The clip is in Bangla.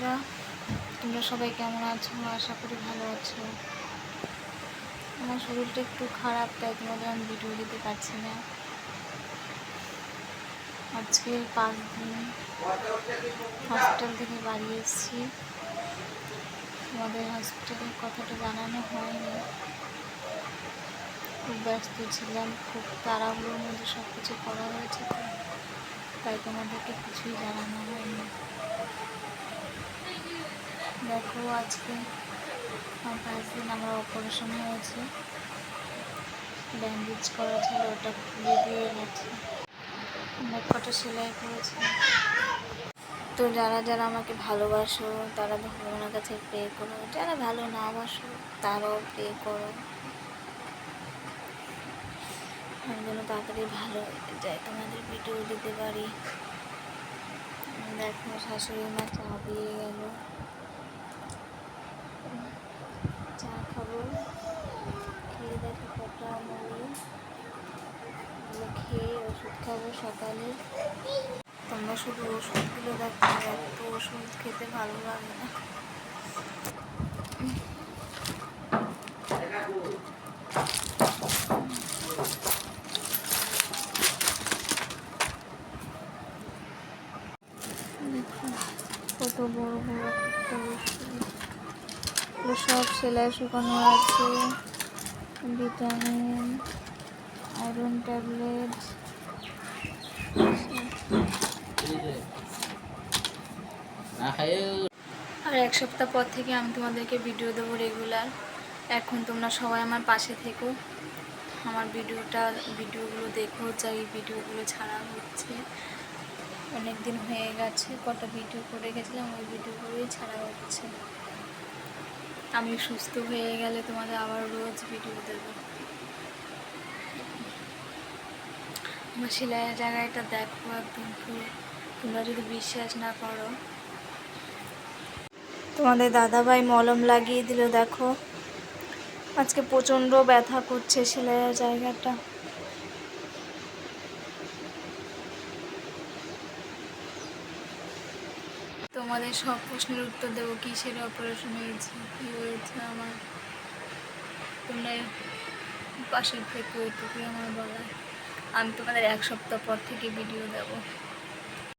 বন্ধুরা, তোমরা সবাই কেমন আছো? আশা করি ভালো আছো। আমার শরীরটা একটু খারাপ, তাই তোমাদের আমি ভিডিও দিতে পারছি না। আজকে পাঁচ দিন হসপিটাল থেকে বাড়ি এসেছি। তোমাদের হসপিটালের কথাটা জানানো হয়নি। খুব ব্যস্ত ছিলাম, খুব তাড়াহুড়োর মধ্যে সব কিছু করা হয়েছে তাই তোমাদেরকে কিছুই জানানো হয়নি। দেখো আজকে পাঁচ দিন আমার অপারেশন হয়েছে। ব্যান্ডেজ করা ছিল, ওটা খুলে দিয়ে গেছে। অনেক কটা সেলাই করেছে। তো যারা যারা আমাকে ভালোবাসো, তারা ভগবানের কাছে পে করো। যারা ভালো না বাসো, তারাও পে করো। আমি যেন তাড়াতাড়ি ভালো যায় তোমাদের ভিডিও দিতে পারি। দেখো, শাশুড়ি মা চা দিয়ে গেল। চা খাব। খেয়ে দেখো কটা মুড়ি খেয়ে ওষুধ খাব সকালে। তোমরা শুধু ওষুধগুলো দেখো, এত ওষুধ খেতে ভালো লাগে না। কত বড় বড় এগুলো সব সেলাই শুকানো আছে। Vitamin, iron tablet. আর এক সপ্তাহ পর থেকে আমি তোমাদেরকে ভিডিও দেবো রেগুলার এখন তোমরা সবাই আমার পাশে থেকো। আমার ভিডিওটা, ভিডিওগুলো দেখো যা এই ভিডিওগুলো ছাড়া হচ্ছে। অনেক দিন হয়ে গেছে, কটা ভিডিও করে গেছিলাম, ওই ভিডিওগুলোই ছাড়া হচ্ছে। আমি সুস্থ হয়ে গেলে তোমাদের আবার রোজ ভিডিও দেবো। আমার সেলাইয়ের জায়গাটা দেখো একদম পুরো তোমরা যদি বিশ্বাস না করো। তোমাদের দাদাভাই মলম লাগিয়ে দিল, দেখো। আজকে প্রচণ্ড ব্যথা করছে সেলাইয়ের জায়গাটা। তোমাদের সব প্রশ্নের উত্তর দেবো, কিসের অপারেশন হয়েছে, কী হয়েছে আমার? তোমরা পাশের থেকে ওইটুকুই আমার বলা আমি তোমাদের এক সপ্তাহ পর থেকে ভিডিও দেবো।